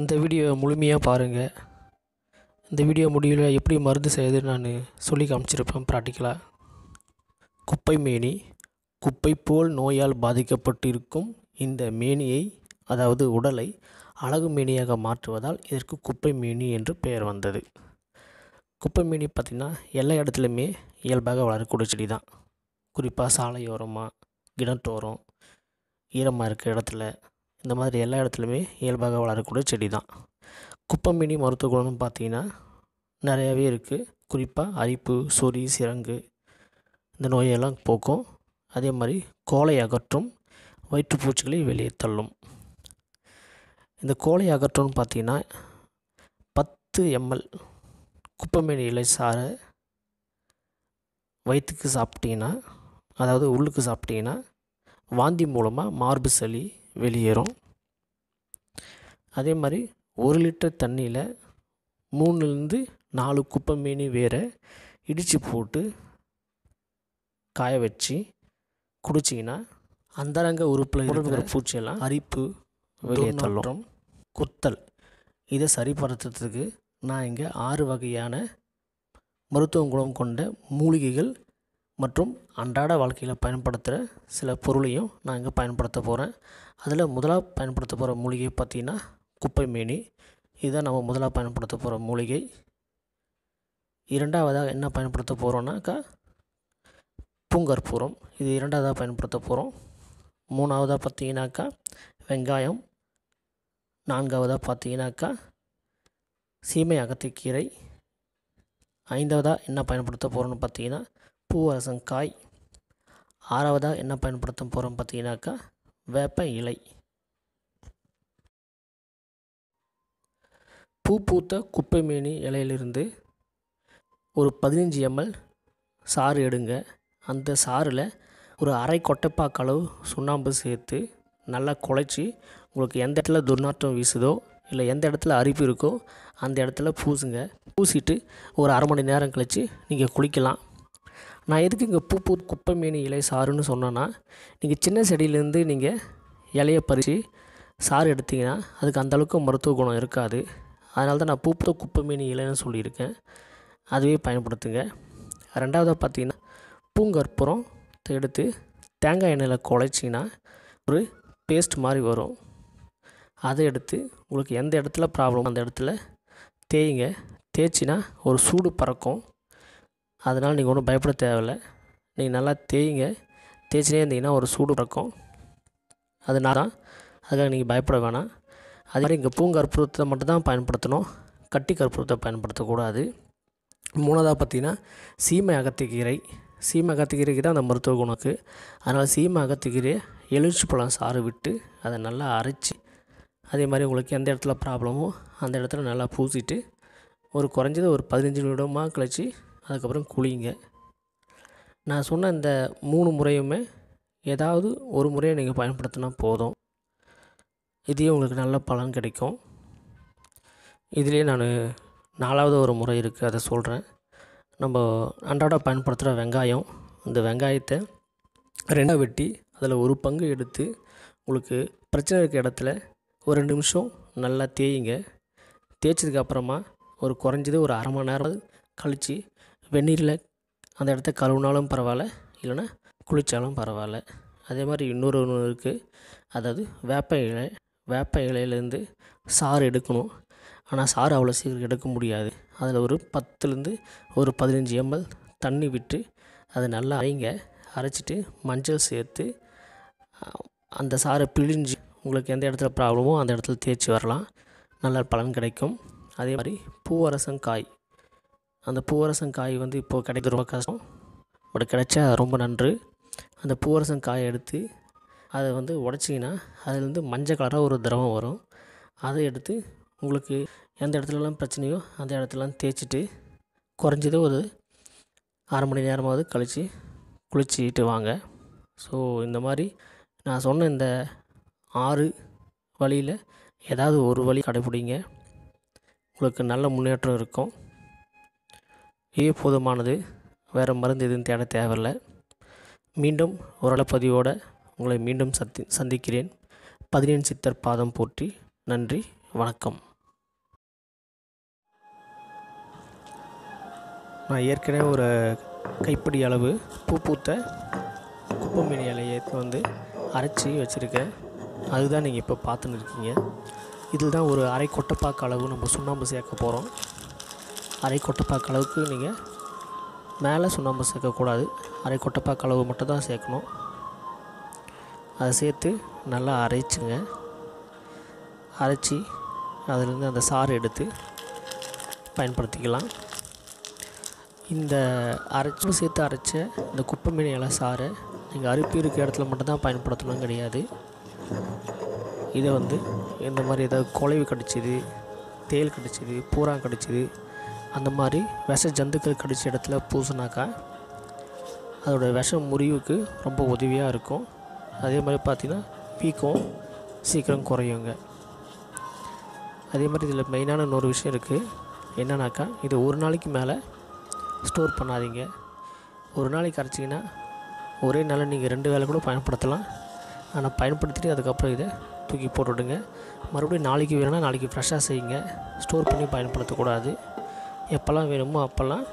இந்த வீடியோ முழுமையாக பாருங்கள் இந்த வீடியோ முடிவில் எப்படி மருந்து செய்யுதுன்னு நான் சொல்லி காமிச்சிருப்பேன் ப்ராக்டிக்கலாக குப்பை மேனி குப்பை போல் நோயால் பாதிக்கப்பட்டிருக்கும் இந்த மேனியை அதாவது உடலை அழகு மேனியாக மாற்றுவதால் இதற்கு குப்பை மேனி என்று பெயர் வந்தது. குப்பை மீனி பார்த்திங்கன்னா எல்லா இடத்துலையுமே இயல்பாக வளரக்கூடிய செடி தான். குறிப்பாக சாலையோரமாக கிணற்றோரம் ஈரமாக இருக்கிற இடத்துல இந்த மாதிரி எல்லா இடத்துலையுமே இயல்பாக வளரக்கூடிய செடி தான் குப்பமினி மருத்துவ குணம்னு பார்த்தீங்கன்னா நிறையாவே இருக்குது குறிப்பாக அரிப்பு சொறி சிரங்கு இந்த நோயெல்லாம் போக்கும். அதே மாதிரி கோலை அகற்றும் வயிற்றுப்பூச்சிகளை வெளியே தள்ளும். இந்த கோலை அகற்றம்னு பார்த்தீங்கன்னா பத்து எம்எல் குப்பமேனி இலை சாரை வயிற்றுக்கு சாப்பிட்டீங்கன்னா அதாவது உள்ளுக்கு சாப்பிட்டீங்கன்னா வாந்தி மூலமாக மார்பு சளி வெளியேறும். அதே மாதிரி ஒரு லிட்டர் தண்ணியில் மூணுலேருந்து நாலு குப்பை மீனி வேரை இடித்து போட்டு காய வச்சு குடிச்சிங்கன்னா அந்தரங்க உறுப்பில் இருக்கிற பூச்சியெல்லாம் அரிப்பு வெளியே தள்ளும் குத்தல் இதை சரிப்படுத்துறதுக்கு நான் இங்கே ஆறு வகையான மருத்துவ குணம் கொண்ட மூலிகைகள் மற்றும் அன்றாட வாழ்க்கையில் பயன்படுத்துகிற சில பொருளையும் நான் இங்கே பயன்படுத்த போகிறேன் அதில் முதலாக பயன்படுத்த போகிற மூலிகை பார்த்திங்கன்னா குப்பை மேனி. இதுதான் நம்ம முதலாக பயன்படுத்த போகிற மூலிகை. இரண்டாவதாக என்ன பயன்படுத்த போகிறோன்னாக்கா பூங்கற்பூரம். இது இரண்டாவதாக பயன்படுத்த போகிறோம் மூணாவதாக பார்த்தீங்கன்னாக்கா வெங்காயம். நான்காவதாக பார்த்தீங்கன்னாக்கா சீமை அகத்திக்கீரை ஐந்தாவதாக என்ன பயன்படுத்த போகிறோன்னு பார்த்தீங்கன்னா பூவரசங்காய். ஆறாவதாக என்ன பயன்படுத்த போகிறோம் பார்த்தீங்கன்னாக்கா வேப்ப இலை. பூ பூத்த குப்பை மேனி இலையிலிருந்து ஒரு பதினஞ்சு எம்எல் சாறு எடுங்க. அந்த சாறில் ஒரு அரை கொட்டைப்பாக்கு அளவு சுண்ணாம்பு சேர்த்து நல்லா குழைச்சி உங்களுக்கு எந்த இடத்துல துர்நாற்றம் வீசுதோ இல்லை எந்த இடத்துல அரிப்பு இருக்கோ அந்த இடத்துல பூசுங்க. பூசிட்டு ஒரு அரை மணி நேரம் கழித்து நீங்கள் குளிக்கலாம். நான் எதுக்கு இங்கே பூ பூ குப்பை மீன் இலை சாறுன்னு சொன்னேன்னா நீங்கள் சின்ன செடியிலேருந்து நீங்கள் இலையை பறித்து சாறு எடுத்தீங்கன்னா அதுக்கு அந்தளவுக்கு மருத்துவ குணம் இருக்காது. அதனால தான் நான் பூ பூத்த குப்பை மீன் இலைன்னு சொல்லியிருக்கேன். அதுவே பயன்படுத்துங்க. ரெண்டாவதாக பார்த்தீங்கன்னா பூங்கற்புறம் எடுத்து தேங்காய் எண்ணெயில் குழைச்சிங்கன்னா ஒரு பேஸ்ட் மாதிரி வரும். அதை எடுத்து உங்களுக்கு எந்த இடத்துல ப்ராப்ளம் அந்த இடத்துல தேய்ங்க தேய்ச்சின்னா ஒரு சூடு பறக்கும். அதனால் நீங்கள் ஒன்றும் பயப்பட தேவையில்ல. நீங்கள் நல்லா தேய்ங்க. தேய்ச்சினே இருந்தீங்கன்னா ஒரு சூடு பறக்கும். அதனால தான். அதுக்காக நீங்கள் பயப்பட வேணாம். அதே மாதிரி இங்கே பூங்கற்பூரத்தை மட்டும்தான் பயன்படுத்தணும். கட்டி கற்பூரத்தை பயன்படுத்தக்கூடாது. மூணாவதாக பார்த்தீங்கன்னா சீமை அகத்திக்கீரை. சீமை அகத்திக்கீரைக்கு தான் அந்த மருத்துவ குணம் இருக்குது அதனால் சீமை அகத்திக்கீரையை எலுமிச்சி பழம் சாறு விட்டு அதை நல்லா அரைச்சி அதே மாதிரி உங்களுக்கு எந்த இடத்துல ப்ராப்ளமோ அந்த இடத்துல நல்லா பூசிட்டு ஒரு குறைஞ்சது ஒரு பதினஞ்சு நிமிடமாக கழித்து அதுக்கப்புறம் குளிங்க. நான் சொன்ன இந்த மூணு முறையுமே ஏதாவது ஒரு முறையை நீங்கள் பயன்படுத்தினா போதும். இதையும் உங்களுக்கு நல்ல பலன் கிடைக்கும். இதுலேயே நான் நாலாவது ஒரு முறை இருக்குது அதை சொல்கிறேன் நம்ம அன்றாட பயன்படுத்துகிற வெங்காயம். இந்த வெங்காயத்தை ரெண்டாக வெட்டி அதில் ஒரு பங்கு எடுத்து உங்களுக்கு பிரச்சனை இருக்க இடத்துல ஒரு ரெண்டு நிமிஷம் நல்லா தேயுங்க. தேய்ச்சதுக்கு அப்புறமா ஒரு குறைஞ்சது ஒரு அரை மணி நேரம் கழித்து வெந்நீரில் அந்த இடத்த கழுவுனாலும் பரவாயில்ல இல்லைன்னா குளித்தாலும் பரவாயில்ல. அதே மாதிரி இன்னொரு ஒன்று இருக்குது அதாவது வேப்ப இலை வேப்ப இலையிலேருந்து சாறு எடுக்கணும். ஆனால் சாறு அவ்வளோ சீக்கிரம் எடுக்க முடியாது. அதில் ஒரு பத்துலேருந்து ஒரு பதினஞ்சு எம்எல் தண்ணி விட்டு அதை நல்லா அரைங்க. அரைச்சிட்டு மஞ்சள் சேர்த்து அந்த சாறை பிழிஞ்சு உங்களுக்கு எந்த இடத்துல ப்ராப்ளமோ அந்த இடத்துல தேய்ச்சி வரலாம். நல்ல பலன் கிடைக்கும். அதே மாதிரி பூவரசங்காய் அந்த பூவரசங்காய் வந்து இப்போது கிடைக்கிறது ரொம்ப கஷ்டம். பட் கிடைச்சா ரொம்ப நன்று. அந்த பூவரசங்காயை எடுத்து அதை வந்து உடச்சிங்கன்னா அதுலேருந்து மஞ்சள் கலராக ஒரு திரவம் வரும். அதை எடுத்து உங்களுக்கு எந்த இடத்துலலாம் பிரச்சனையோ அந்த இடத்துலலாம் தேய்ச்சிட்டு குறைஞ்சது ஒரு அரை மணி நேரமாவது கழித்து குளிச்சுட்டு வாங்க. ஸோ இந்த மாதிரி நான் சொன்ன இந்த ஆறு வழியில் ஏதாவது ஒரு வழி கடைப்பிடிங்க உங்களுக்கு நல்ல முன்னேற்றம் இருக்கும். இது போதுமானது. வேறு மருந்து எதுவும் தேட தேவையில்லை. மீண்டும் ஓரளப்பதிவோடு உங்களை மீண்டும் சந்தி சந்திக்கிறேன். பதினெண் சித்தர் பாதம் போற்றி நன்றி வணக்கம். நான் ஏற்கனவே ஒரு கைப்பிடி அளவு பூ பூத்த குப்பமேனி இலையை வந்து அரைச்சி வச்சுருக்கேன். அதுதான் நீங்கள் இப்போ பார்த்துன்னு இருக்கீங்க. இதில் தான் ஒரு அரை கொட்டைப்பாக்கு அளவு நம்ம சுண்ணாம்பு சேர்க்க போகிறோம். அரை கொட்டைப்பாக்கு அளவுக்கு நீங்கள் மேலே சுண்ணாம்பு சேர்க்கக்கூடாது. அரை கொட்டைப்பாக்கு அளவு மட்டும் தான் சேர்க்கணும். அதை சேர்த்து நல்லா அரைச்சுங்க. அரைச்சி அதிலேருந்து அந்த சாறு எடுத்து பயன்படுத்திக்கலாம். இந்த அரைச்சும் சேர்த்து அரைச்ச இந்த குப்பை மீன் இலை சாறை நீங்கள் அரிப்பு இருக்க இடத்துல மட்டும்தான் பயன்படுத்தணும் கிடையாது. இதை வந்து இந்த மாதிரி ஏதாவது குலைவு கடிச்சிது தேல் கடிச்சிது பூரா கடிச்சிது அந்த மாதிரி விஷ ஜந்துக்கள் கடித்த இடத்துல பூசினாக்கா அதோட விஷ முறிவுக்கு ரொம்ப உதவியாக இருக்கும். அதே மாதிரி பார்த்திங்கன்னா வீக்கம் சீக்கிரம் குறையுங்க. அதே மாதிரி இதில் மெயினான இன்னொரு விஷயம் இருக்குது என்னன்னாக்கா இது ஒரு நாளைக்கு மேலே ஸ்டோர் பண்ணாதீங்க. ஒரு நாளைக்கு அரைச்சிங்கன்னா ஒரே நாளில் நீங்கள் ரெண்டு வேளை கூட பயன்படுத்தலாம். ஆனால் பயன்படுத்திட்டு அதுக்கப்புறம் இதை தூக்கி போட்டுவிடுங்க மறுபடியும் நாளைக்கு வேணும்னா நாளைக்கு ஃப்ரெஷ்ஷாக செய்யுங்க. ஸ்டோர் பண்ணி பயன்படுத்தக்கூடாது. எப்போல்லாம் வேணுமோ அப்போல்லாம்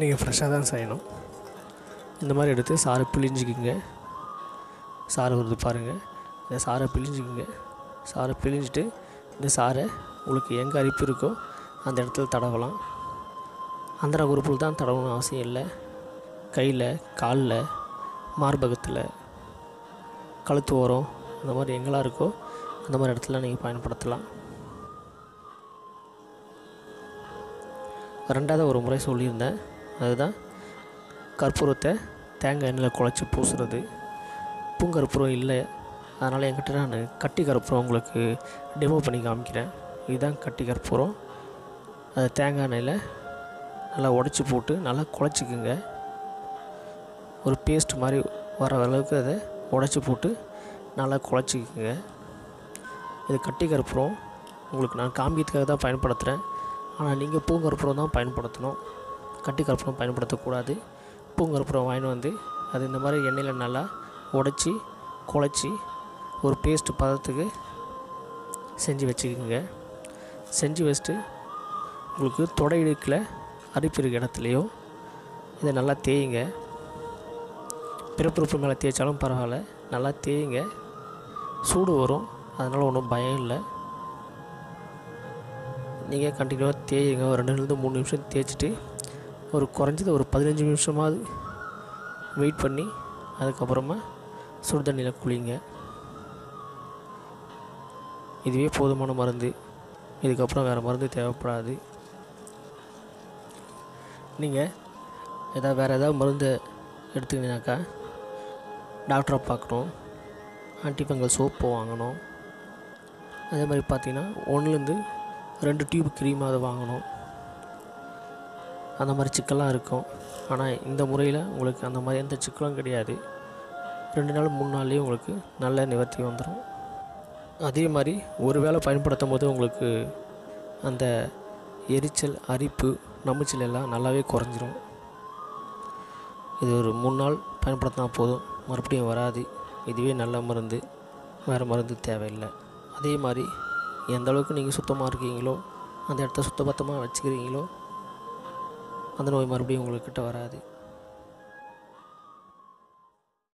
நீங்கள் ஃப்ரெஷ்ஷாக தான் செய்யணும். இந்த மாதிரி எடுத்து சாறு பிழிஞ்சிக்கிங்க. சாறு வருது பாருங்கள் இந்த சாறை பிழிஞ்சிக்கிங்க. சாறை பிழிஞ்சிட்டு இந்த சாறை உங்களுக்கு எங்கே அரிப்பு இருக்கோ அந்த இடத்துல தடவலாம். அந்த உறுப்பில் தான் தடவணும் அவசியம் இல்லை. கையில் காலில் மார்பகத்தில் கழுத்து ஓரம் அந்த மாதிரி எங்கெல்லாம் இருக்கோ அந்த மாதிரி இடத்துல நீங்கள் பயன்படுத்தலாம். ரெண்டாவது ஒரு முறை சொல்லியிருந்தேன். அதுதான் கற்பூரத்தை தேங்காய் எண்ணெயில் குழச்சி பூசுறது. பூங்கற்பூரம் இல்லை. அதனால் என்கிட்ட நான் கட்டி கற்பூரம் உங்களுக்கு டெமோ பண்ணி காமிக்கிறேன். இதுதான் கட்டி கற்பூரம். அதை தேங்காய் எண்ணெயில் நல்லா உடச்சி போட்டு நல்லா குழச்சிக்குங்க. ஒரு பேஸ்ட் மாதிரி வர அளவுக்கு அதை உடச்சி போட்டு நல்லா குழச்சிக்குங்க. இது கட்டி கற்பூரம். உங்களுக்கு நான் காமிக்கிறதுக்காக தான் பயன்படுத்துகிறேன். ஆனால் நீங்கள் பூங்கற்பூரம் தான் பயன்படுத்தணும். கட்டி கற்பூரம் பயன்படுத்தக்கூடாது. பூங்கற்பூரம் வாங்கிட்டு வந்து அது இந்த மாதிரி எண்ணெயில் நல்லா உடச்சி குழச்சி ஒரு பேஸ்ட் பதத்துக்கு செஞ்சு வச்சுக்கோங்க. செஞ்சு வச்சுட்டு உங்களுக்கு தொடை இடுக்கில் அரிப்பு இருக்க இடத்துலையோ இதை நல்லா தேயுங்க. பிறப்புறுப்பு மேலே தேய்ச்சாலும் பரவாயில்ல நல்லா தேயுங்க. சூடு வரும் அதனால் ஒன்றும் பயம் இல்லை. நீங்கள் கண்டினியூவாக தேயுங்க. ஒரு ரெண்டுலேருந்து மூணு நிமிஷம் தேய்ச்சிட்டு ஒரு குறைஞ்சது ஒரு பதினஞ்சு நிமிஷமாவது வெயிட் பண்ணி அதுக்கப்புறமா சுடு தண்ணியில் குளிங்க. இதுவே போதுமான மருந்து. இதுக்கப்புறம் வேறு மருந்து தேவைப்படாது. நீங்கள் ஏதாவது வேறு ஏதாவது மருந்து எடுத்துக்கினாக்கா டாக்டரை பார்க்கணும். ஆன்டிஃபங்கல் சோப்பு வாங்கணும். அதே மாதிரி பார்த்திங்கன்னா ஒன்றுலேருந்து ரெண்டு டியூப் க்ரீம் அதை வாங்கணும். அந்த மாதிரி சிக்கல்லாம் இருக்கும். ஆனால் இந்த முறையில் உங்களுக்கு அந்த மாதிரி எந்த சிக்கலும் கிடையாது. ரெண்டு நாள் மூணு நாள்லேயும் உங்களுக்கு நல்ல நிவர்த்தி வந்துடும் அதே மாதிரி ஒரு வேளை பயன்படுத்தும் போது உங்களுக்கு அந்த எரிச்சல் அரிப்பு நமிச்சல் எல்லாம் நல்லாவே குறைஞ்சிரும். இது ஒரு மூணு நாள் பயன்படுத்தினா போதும். மறுபடியும் வராது. இதுவே நல்ல மருந்து. வேறு மருந்து தேவையில்லை. அதே மாதிரி எந்த அளவுக்கு நீங்கள் சுத்தமாக இருக்கீங்களோ அந்த இடத்த சுத்தபத்தமாக வச்சுக்கிறீங்களோ அந்த நோய் மறுபடியும் உங்கள்கிட்ட வராது